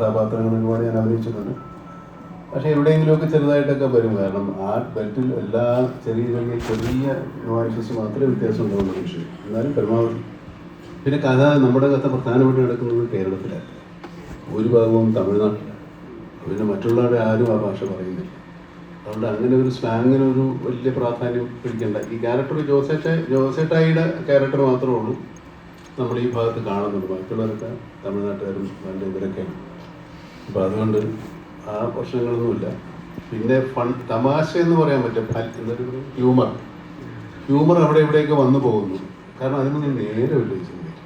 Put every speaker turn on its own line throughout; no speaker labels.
കഥാപാത്രങ്ങൾ ഒരുപാട് ഞാൻ അഭിനയിച്ചിട്ടുണ്ട്. പക്ഷേ എവിടെയെങ്കിലുമൊക്കെ ചെറുതായിട്ടൊക്കെ വരും. കാരണം ആ ബെൽറ്റിൽ എല്ലാ ചെറിയ ചെറിയ ചെറിയ വായിസസ് മാത്രമേ വ്യത്യാസം ഉണ്ടാവുള്ളൂ പക്ഷേ എന്നാലും പരമാവധി. പിന്നെ കഥ നമ്മുടെ കഥ പ്രധാനമായിട്ട് നടക്കുന്നത് കേരളത്തിലാണ്. ഭാഗവും തമിഴ്നാട്ടിലാണ്. പിന്നെ മറ്റുള്ളവരുടെ ആരും ആ ഭാഷ പറയുന്നില്ല. അതുകൊണ്ട് അങ്ങനെ ഒരു സ്ലാങ്ങിന് ഒരു വലിയ പ്രാധാന്യം പിടിക്കേണ്ട. ഈ ക്യാരക്ടർ ജോസേട്ട ജോസേട്ടായിയുടെ ക്യാരക്ടർ മാത്രമേ ഉള്ളൂ. നമ്മൾ ഈ ഭാഗത്ത് കാണുന്നുള്ളൂ. ബാക്കിയുള്ളവരൊക്കെ തമിഴ്നാട്ടുകാരും നല്ല ഇവരൊക്കെയാണ്. അപ്പോൾ അതുകൊണ്ട് ആ പ്രശ്നങ്ങളൊന്നുമില്ല. പിന്നെ ഫൺ തമാശ എന്ന് പറയാൻ പറ്റും ഹ്യൂമർ. ഹ്യൂമർ അവിടെ ഇവിടെയൊക്കെ വന്നു പോകുന്നു. കാരണം അതിനൊന്നും ഈ സിനിമയിൽ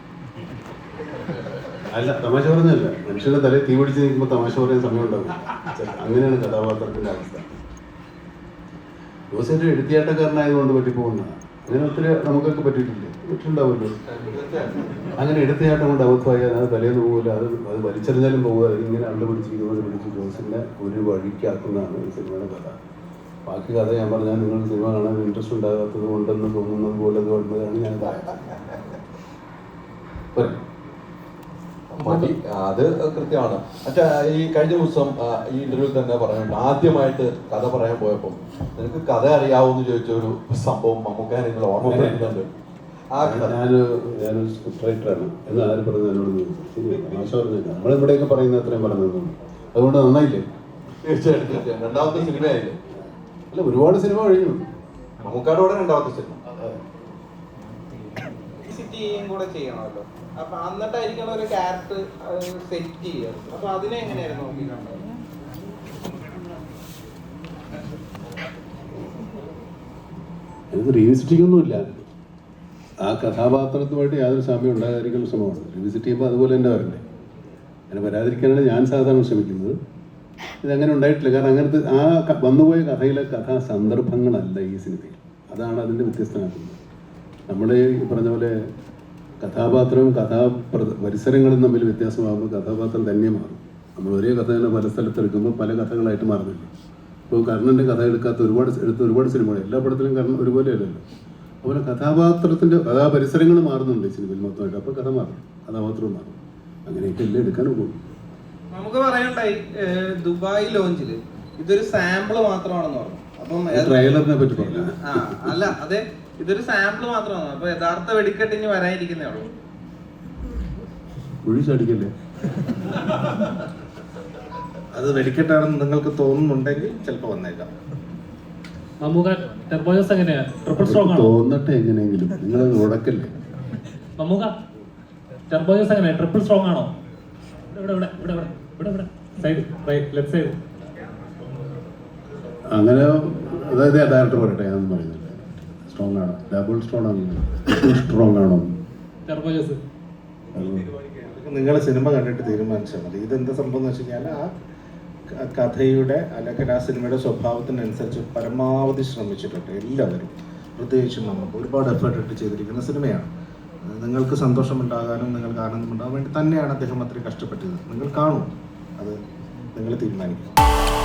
അല്ല തമാശ പറഞ്ഞല്ല മനുഷ്യരുടെ തല തീ പിടിച്ച് നിൽക്കുമ്പോൾ തമാശ പറയാൻ സമയം ഉണ്ടാവും അങ്ങനെയാണ് കഥാപാത്രത്തിന്റെ അവസ്ഥ. ജോസേറ്റ് എഴുത്തിയാട്ടക്കാരനായതുകൊണ്ട് പറ്റിപ്പോകുന്ന അങ്ങനെ ഒത്തിരി നമുക്കൊക്കെ പറ്റിയിട്ടില്ലേ? പറ്റുണ്ടാവുമല്ലോ അങ്ങനെ എടുത്തിയാട്ടം കൊണ്ട് അബദ്ധമായാൽ അത് തലേന്ന് പോകില്ല അത് അത് വലിച്ചെറിഞ്ഞാലും പോകുക അതിങ്ങനെ അള്ള പിടിച്ചിരിക്കുന്നത് പിടിച്ച് ജോസിനെ ഒരു വഴിക്കാക്കുന്നതാണ് ഈ സിനിമയുടെ കഥ. ബാക്കി കഥ ഞാൻ പറഞ്ഞാൽ നിങ്ങൾ സിനിമ കാണാൻ ഇൻട്രസ്റ്റ് ഉണ്ടാകാത്തത് കൊണ്ടെന്ന് തോന്നുന്നത് പോലെ തോന്നുന്നതാണ് ഞാൻ
മതി. അത് കൃത്യമാണ്. അച്ഛാ ഈ കഴിഞ്ഞ ദിവസം ഈ ഇന്റർവ്യൂ തന്നെ പറഞ്ഞിട്ടുണ്ട്. ആദ്യമായിട്ട് കഥ പറയാൻ പോയപ്പോൾ നിനക്ക് കഥ അറിയാവോന്ന് ചോദിച്ച ഒരു സംഭവം മമ്മൂക്കാൻ നിങ്ങൾ
ഓർമ്മ ഞാനൊരു സ്ക്രിപ്റ്റ് റൈറ്ററാണ് എന്ന് ആര് പറഞ്ഞു എന്നോട് പറഞ്ഞില്ല നമ്മളിവിടെയൊക്കെ പറയുന്ന അത്രയും പറഞ്ഞത് അതുകൊണ്ട് നന്നായില്ലേ?
തീർച്ചയായിട്ടും തീർച്ചയായും രണ്ടാമത്തെ സിനിമയായില്ലേ
അല്ല ഒരുപാട് സിനിമ കഴിഞ്ഞു.
മമ്മൂക്കാട് കൂടെ രണ്ടാമത്തെ സിനിമ.
സിറ്റിയും കൂടെ ചെയ്യണമല്ലോ. അപ്പൊ എന്നിട്ടായിരിക്കണം ഒരു ക്യാരക്ടർ സെറ്റ് ചെയ്യുക. അപ്പൊ അതിനെ എങ്ങനെയായിരുന്നു
എനിക്ക് റിയലിസ്റ്റിക് ഒന്നുമില്ല. ആ കഥാപാത്രത്തുമായിട്ട് യാതൊരു സാമ്യം ഉണ്ടാകാതിരിക്കുന്ന ശ്രമമാണ്. റിവിസിറ്റ് ചെയ്യുമ്പോൾ അതുപോലെ തന്നെ വരണ്ടേ? അങ്ങനെ വരാതിരിക്കാനാണ് ഞാൻ സാധാരണ ശ്രമിക്കുന്നത്. ഇതങ്ങനെ ഉണ്ടായിട്ടില്ല. കാരണം അങ്ങനത്തെ ആ വന്നുപോയ കഥയിലെ കഥാ സന്ദർഭങ്ങളല്ല ഈ സിനിമയിൽ. അതാണ് അതിന്റെ വ്യത്യസ്തമാക്കുന്നത്. നമ്മൾ ഈ പറഞ്ഞ പോലെ കഥാപാത്രവും കഥാ പ്ര- പരിസരങ്ങളും തമ്മിൽ വ്യത്യാസമാകുമ്പോൾ കഥാപാത്രം തന്നെ മാറും. നമ്മൾ ഒരേ കഥ തന്നെ പല സ്ഥലത്ത് എടുക്കുമ്പോൾ പല കഥകളായിട്ട് മാറുന്നില്ല. ഇപ്പോൾ കർണന്റെ കഥ എടുക്കാത്ത ഒരുപാട് എടുത്ത ഒരുപാട് സിനിമകൾ. എല്ലാ പടത്തിലും കർണൻ ഒരുപോലെ അല്ലല്ലോ അതുപോലെ കഥാപാത്രത്തിന്റെ കഥാപരിസരങ്ങൾ മാറുന്നുണ്ട് ഈ സിനിമയിൽ മൊത്തമായിട്ട്. അപ്പോൾ കഥ മാറും. കഥാപാത്രവും മാറും. അങ്ങനെയൊക്കെ എല്ലാം എടുക്കാൻ പോകും
നമുക്ക് പറയണ്ടായി ദുബായി ലോഞ്ചിൽ ഇതൊരു സാമ്പിൾ മാത്രമാണെന്ന് പറഞ്ഞു. അപ്പം
ട്രെയിലറിനെ പറ്റി പറഞ്ഞു?
അല്ല അതെ ഇതൊരു സാമ്പിൾ മാത്രമാണ് അപ്പൊ യഥാർത്ഥ വെടിക്കെട്ട് ഇനി വരാനിരിക്കുന്നേ ഉള്ളൂ.
അത് വെടിക്കെട്ടാണെന്ന് നിങ്ങൾക്ക് തോന്നുന്നുണ്ടെങ്കിൽ ചിലപ്പോൾ വന്നേക്കാം.
മമ്മൂക്ക ടെർബോജസ് എങ്ങനെയാ? ട്രിപ്പിൾ സ്ട്രോങ് ആണോ?
തോന്നട്ടെ എങ്ങനെയെങ്കിലും. നിങ്ങൾ ഉടക്കല്ലേ?
മമ്മൂക്ക ടെർബോജസ് എങ്ങനെയാ? ട്രിപ്പിൾ സ്ട്രോങ് ആണോ? ഇവിടെ ഇവിടെ ഇവിടെ ഇവിടെ ഇവിടെ ഇവിടെ സൈഡ് റൈറ്റ് ലെഫ്റ്റ് സൈഡ്
അങ്ങനെ അതായത് ഡയറക്ടർ പറയട്ടെ? ഞാൻ പറയുന്നില്ല. സ്ട്രോങ് ആണോ? ഡബിൾ സ്ട്രോങ് ആണോ? സ്ട്രോങ് ആണോ?
ടെർബോജസ്
നിങ്ങൾ സിനിമ കണ്ടിട്ട് തീരുമാനിച്ചാൽ മതി. ഇതെന്താ സംഭവം എന്ന് വെച്ചാൽ കഴിഞ്ഞാൽ ആ കഥയുടെ അല്ലെങ്കിൽ ആ സിനിമയുടെ സ്വഭാവത്തിനനുസരിച്ച് പരമാവധി ശ്രമിച്ചിട്ടുണ്ട് എല്ലാവരും. പ്രത്യേകിച്ചും നമുക്ക് ഒരുപാട് എഫേർട്ട് ഇട്ട് ചെയ്തിരിക്കുന്ന സിനിമയാണ്. നിങ്ങൾക്ക് സന്തോഷമുണ്ടാകാനും നിങ്ങൾക്ക് ആനന്ദമുണ്ടാകാൻ വേണ്ടി തന്നെയാണ് അദ്ദേഹം അത്രയും കഷ്ടപ്പെട്ടത്. നിങ്ങൾ കാണും. അത് നിങ്ങൾ തീരുമാനിക്കും.